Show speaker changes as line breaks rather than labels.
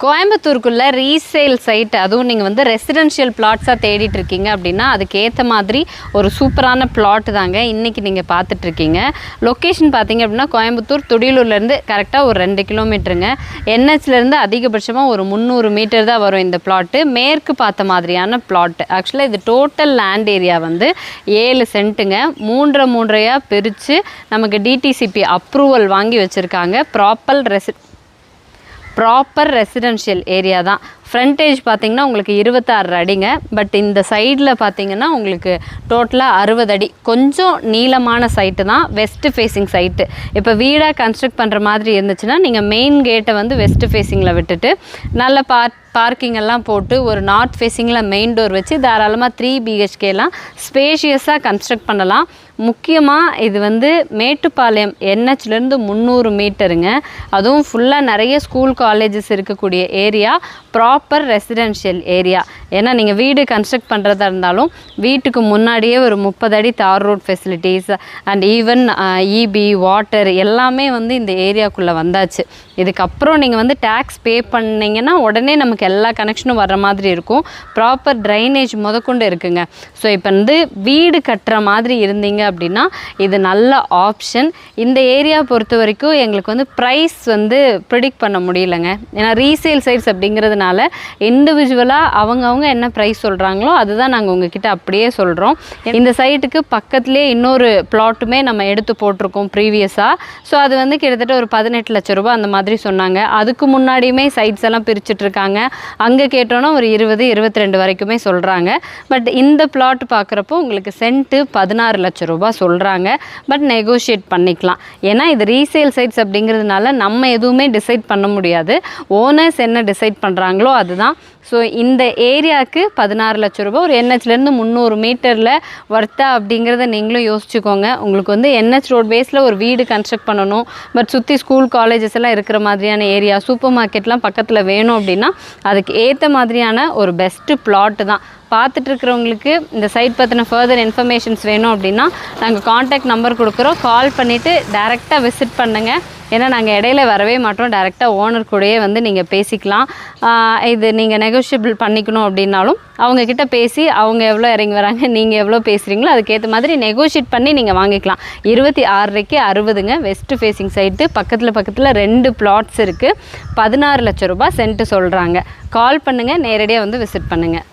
கோயம்புத்தூருக்குள்ள resale side அதுவும் நீங்கள் வந்து ரெசிடென்ஷியல் பிளாட்ஸாக தேடிட்டு இருக்கீங்க அப்படின்னா அதுக்கேற்ற மாதிரி ஒரு சூப்பரான பிளாட் தாங்க இன்றைக்கி நீங்கள் பார்த்துட்ருக்கீங்க லொக்கேஷன் பார்த்தீங்க அப்படின்னா கோயம்புத்தூர் துடியலூர்லேருந்து கரெக்டாக ஒரு ரெண்டு கிலோமீட்டருங்க என்ஹெச்லேருந்து அதிகபட்சமாக ஒரு முந்நூறு மீட்டர் தான் வரும் இந்த பிளாட்டு மேற்கு பார்த்த மாதிரியான பிளாட் ஆக்சுவலாக இது டோட்டல் லேண்ட் ஏரியா வந்து ஏழு சென்ட்டுங்க மூன்றரை மூன்றையாக பிரித்து நமக்கு டிடிசிபி அப்ரூவல் வாங்கி வச்சுருக்காங்க. ப்ராப்பர் ரெசி ப்ராப்பர் ரெசிடென்ஷியல் ஏரியா தான். ஃப்ரண்டேஜ் பார்த்தீங்கன்னா உங்களுக்கு இருபத்தாறு அடிங்க. பட் இந்த சைடில் பார்த்தீங்கன்னா உங்களுக்கு டோட்டலாக அறுபது அடி. கொஞ்சம் நீளமான சைட்டு தான். வெஸ்ட் ஃபேஸிங் சைட்டு இப்போ வீடாக கன்ஸ்ட்ரக்ட் பண்ணுற மாதிரி இருந்துச்சுன்னா நீங்கள் மெயின் கேட்டை வந்து வெஸ்ட்டு ஃபேஸிங்கில் விட்டுட்டு நல்ல பார்க் பார்க்கிங் எல்லாம் போட்டு ஒரு நார்த் ஃபேஸிங்கில் மெயின் டோர் வச்சு தாராளமாக த்ரீ பிஹெச்கேலாம் ஸ்பேஷியஸாக கன்ஸ்ட்ரக்ட் பண்ணலாம். முக்கியமாக இது வந்து மேட்டுப்பாளையம் என்ஹெச்லேருந்து முந்நூறு மீட்டருங்க அதுவும் ஃபுல்லாக நிறைய ஸ்கூல் காலேஜஸ் இருக்கக்கூடிய ஏரியா ப்ராப்பர் ரெசிடென்ஷியல் ஏரியா ஏன்னா நீங்கள் வீடு கன்ஸ்ட்ரக்ட் பண்ணுறதா இருந்தாலும் வீட்டுக்கு முன்னாடியே ஒரு முப்பது அடி tar road facilities and even EB water எல்லாமே வந்து இந்த ஏரியாக்குள்ளே வந்தாச்சு. இதுக்கப்புறம் நீங்கள் வந்து டேக்ஸ் பே பண்ணிங்கன்னா உடனே நமக்கு எல்லா கனெக்ஷனும் வர்ற மாதிரி இருக்கும். ப்ராப்பர் ட்ரைனேஜ் முதற்கொண்டு இருக்குங்க. ஸோ இப்போ வந்து வீடு கட்டுற மாதிரி இருந்தீங்க அப்படின்னா இது நல்ல ஆப்ஷன் இந்த ஏரியா பொறுத்த வரைக்கும் எங்களுக்கு வந்து ப்ரைஸ் வந்து ப்ரிடிக்ட் பண்ண முடியலங்க. ஏன்னா ரீசேல் சைட்ஸ் அப்படிங்கிறதுனால இண்டிவிஜுவலாக அவங்கவுங்க என்ன ப்ரைஸ் சொல்கிறாங்களோ அதுதான் நாங்கள் உங்ககிட்ட அப்படியே சொல்கிறோம் இந்த சைட்டுக்கு பக்கத்துலேயே இன்னொரு பிளாட்டுமே நம்ம எடுத்து போட்டிருக்கோம் ப்ரீவியஸாக ஸோ அது வந்து கிட்டத்தட்ட ஒரு பதினெட்டு லட்ச ரூபாய் அந்த மாதிரி சொன்னாங்க. அதுக்கு முன்னாடியுமே சைட்ஸ் எல்லாம் பிரிச்சுட்டு இருக்காங்க. அங்கே கேட்டோன்னா ஒரு இருபது இருபத்தி ரெண்டு வரைக்குமே சொல்கிறாங்க பட் இந்த பிளாட் பார்க்குறப்போ உங்களுக்கு சென்ட்டு பதினாறு லட்ச ரூபாய் சொல்கிறாங்க பட் நெகோஷியேட் பண்ணிக்கலாம். ஏன்னா இது ரீசேல் சைட்ஸ் அப்படிங்கிறதுனால நம்ம எதுவுமே டிசைட் பண்ண முடியாது. ஓனர்ஸ் என்ன டிசைட் பண்ணுறாங்களோ அதுதான். ஸோ இந்த ஏரியாவுக்கு பதினாறு லட்ச ரூபாய் ஒரு என்ஹெச்லேருந்து முந்நூறு மீட்டரில் ஒர்த்தா அப்படிங்கிறத நீங்களும் யோசிச்சுக்கோங்க. உங்களுக்கு வந்து என்ஹெச் ரோட் பேஸில் ஒரு வீடு கன்ஸ்ட்ரக்ட் பண்ணணும். பட் சுற்றி ஸ்கூல் காலேஜஸ் எல்லாம் இருக்கிற மாதிரியான ஏரியா சூப்பர் மார்க்கெட்லாம் பக்கத்தில் வேணும் அப்படின்னா அதுக்கு ஏற்ற மாதிரியான ஒரு பெஸ்ட்டு பிளாட்டு தான். பார்த்துட்டு இருக்கிறவங்களுக்கு இந்த சைட் பற்றின ஃபர்தர் இன்ஃபர்மேஷன்ஸ் வேணும் அப்படின்னா நாங்கள் காண்டாக்ட் நம்பர் கொடுக்குறோம். கால் பண்ணிவிட்டு டேரெக்டாக விசிட் பண்ணுங்கள் ஏன்னா நாங்கள் இடையில வரவே மாட்டோம். டேரெக்டாக ஓனர் கூடயே வந்து நீங்கள் பேசிக்கலாம். இது நீங்கள் நெகோஷியபிள் பண்ணிக்கணும் அப்படின்னாலும் அவங்கக்கிட்ட பேசி அவங்க எவ்வளோ இறங்கி வராங்க நீங்கள் எவ்வளோ பேசுகிறீங்களோ அதுக்கேற்ற மாதிரி நெகோஷியேட் பண்ணி நீங்கள் வாங்கிக்கலாம். இருபத்தி ஆறரைக்கு அறுபதுங்க வெஸ்ட் ஃபேஸிங் சைட்டு பக்கத்தில் பக்கத்தில் ரெண்டு பிளாட்ஸ் இருக்குது பதினாறு லட்ச ரூபாய் சென்ட்டு சொல்கிறாங்க கால் பண்ணுங்கள் நேரடியாக வந்து விசிட் பண்ணுங்கள்